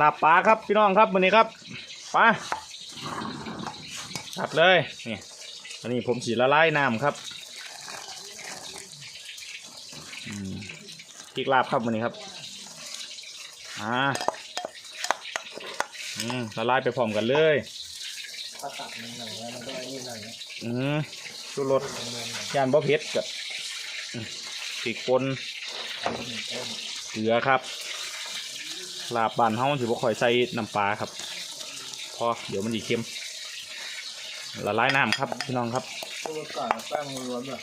ลาบปลาครับพี่น้องครับวันนี้ครับปลาจัดเลยนี่อันนี้ผมสีละลายน้ำครับพริกลาบครับวันนี้ครับอ่าอืมละลายไปพร้อมกันเลยอืมชูรสมันมันหน่อยานบ่เผ็ดกับพริกป่นหนึ่งต้นเกลือครับ ลาบบานเฮาสิบ่ค่อยใส่น้ำปลาครับ พอเดี๋ยวมันสิเค็มละลายน้ำครับพี่น้องครับตัวก่อนแป้งล้วนแบบ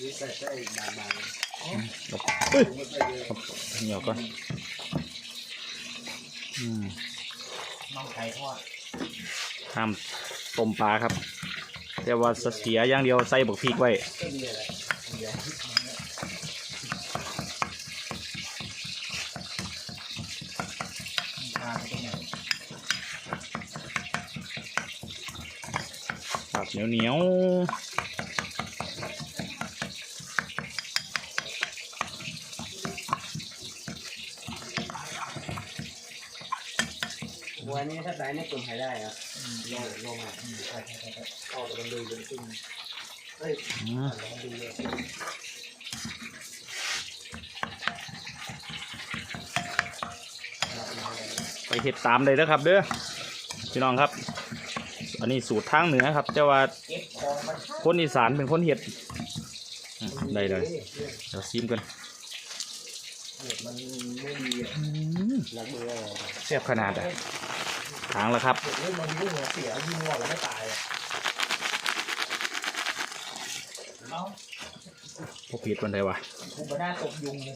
นี่ใส่ใส่บางๆเอ้ยไม่ใส่เหนียวก่อนน้องไข่ทอดห้ามต้มปลาครับ แต่ว่าเสียอย่างเดียวใส่บักพริกไว้ ก็ดีอะไรเดี๋ย วทานตรงไหนครับเหนียวเหนียววันนี้ถ้าได้ไม่ตุนให้ได้ครับลงลงอะใช่ใช่ใช่เข้าแต่มันดูเลยขึ้นเฮ้ยๆอืมมันดูเลย ไปเห็ดตามเลยนะครับเด้อพี่น้องครับ อันนี้สูตรทางเหนือครับแต่ว่าคนอีสานเป็นคนเห็ดได้เลยเดี๋ยวซิมกันมันไม่มียบขนาดอะทางแล้วครับพวกผิดวันใดวะคุณมาน้าตกยุงเลย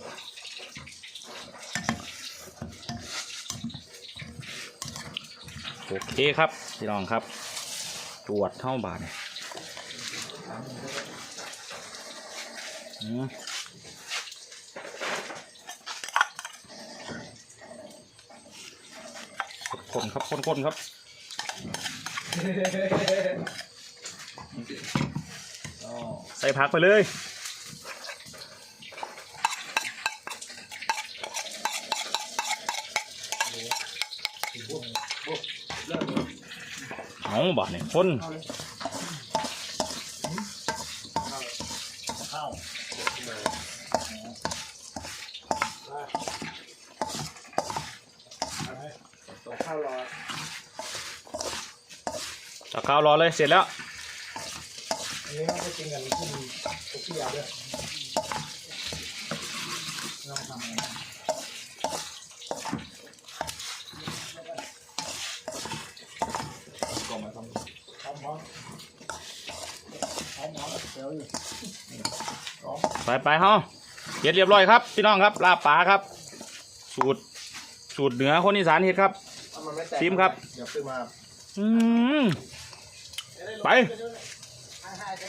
โอเคครับพี่น้องครับ ตรวจเท่าบาทอืมคนครับคนคนครับใส่ผักไปเลยพวกพวก เอาบาทเนี่ยคนข้าเลยเข้าเข้าตกข้าวรอตะกาวรอเลยเสร็จแล้วอันนี้เราไปกินกันที่ทุกที่เอาด้วยลองทำอะ ไรก็มาทำพร้อมพร้อมพร้อมพร้อมเดี๋ยวอยู่พร้อมไปไปเฮาเสร็จเรียบร้อยครับ พี่น้องครับลาบปลาครับ สูตร สูตรเหนือคนอีสานเฮ็ดครับถ้ามันไม่แตกซิมครับ เดี๋ยวซื้อมาอืมไป